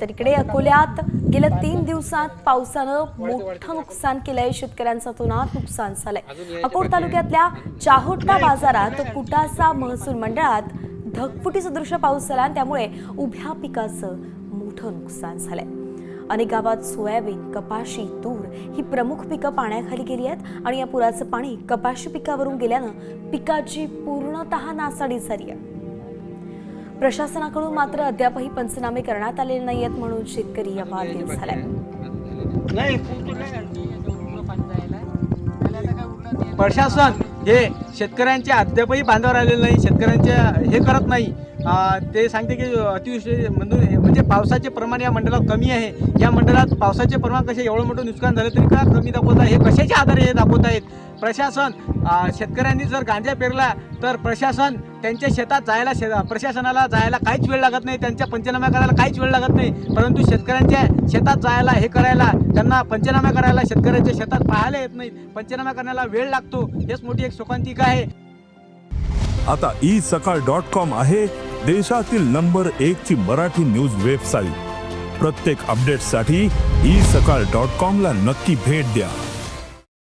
तर इकडे अकोल्यात गेल्या तीन दिवसात पावसानं मोठं नुकसान केलंय. शेतकऱ्यांचं अतोनात नुकसान झालंय. अकोट तालुक्यातल्या चाहोट्टा बाजारात कुटासा महसूल मंडळात ढगफुटी सदृश पाऊस झाला आणि त्यामुळे उभ्या पिकाचं मोठं नुकसान झालंय. अनेक गावात सोयाबीन कपाशी तूर ही प्रमुख पिकं पाण्याखाली गेली आहेत आणि या पुराचं पाणी कपाशी पिकावरून गेल्यानं पिकाची पूर्णतः नासाडी झाली आहे. प्रशासनाकडून मात्र अद्यापही पंचनामे करण्यात आलेले नाही आहेत म्हणून शेतकरी या बाधित झालाय. प्रशासन हे शेतकऱ्यांच्या अद्यापही बांधावर आलेलं नाही शेतकऱ्यांच्या हे करत नाही. ते सांगते की अतिवृष्टी म्हणजे, म्हणजे पावसाचे प्रमाण या मंडळात कमी आहे. या मंडळात पावसाचे प्रमाण कसे एवढं मोठं नुकसान झालं तरी का कमी दाखवत आहे? हे कशाच्या आधारे हे दाखवत आहेत? प्रशासन शेतकऱ्यांनी जर गांजा पेरला तर प्रशासन त्यांच्या शेतात जायला शे प्रशासनाला जायला काहीच वेळ लागत नाही त्यांच्या पंचनामा करायला काहीच वेळ लागत नाही. परंतु शेतकऱ्यांच्या शेतात जायला हे करायला त्यांना पंचनामा करायला शेतकऱ्यांच्या शेतात पाहायला येत नाही. पंचनामा करण्याला वेळ लागतो हेच मोठी एक शोकांतिका आहे. आता ई सकाळ डॉट कॉम आहे देशातील नंबर एक ची मराठी न्यूज वेबसाईट. प्रत्येक अपडेटसाठी ई सकाळ डॉट कॉम ला नक्की भेट द्या.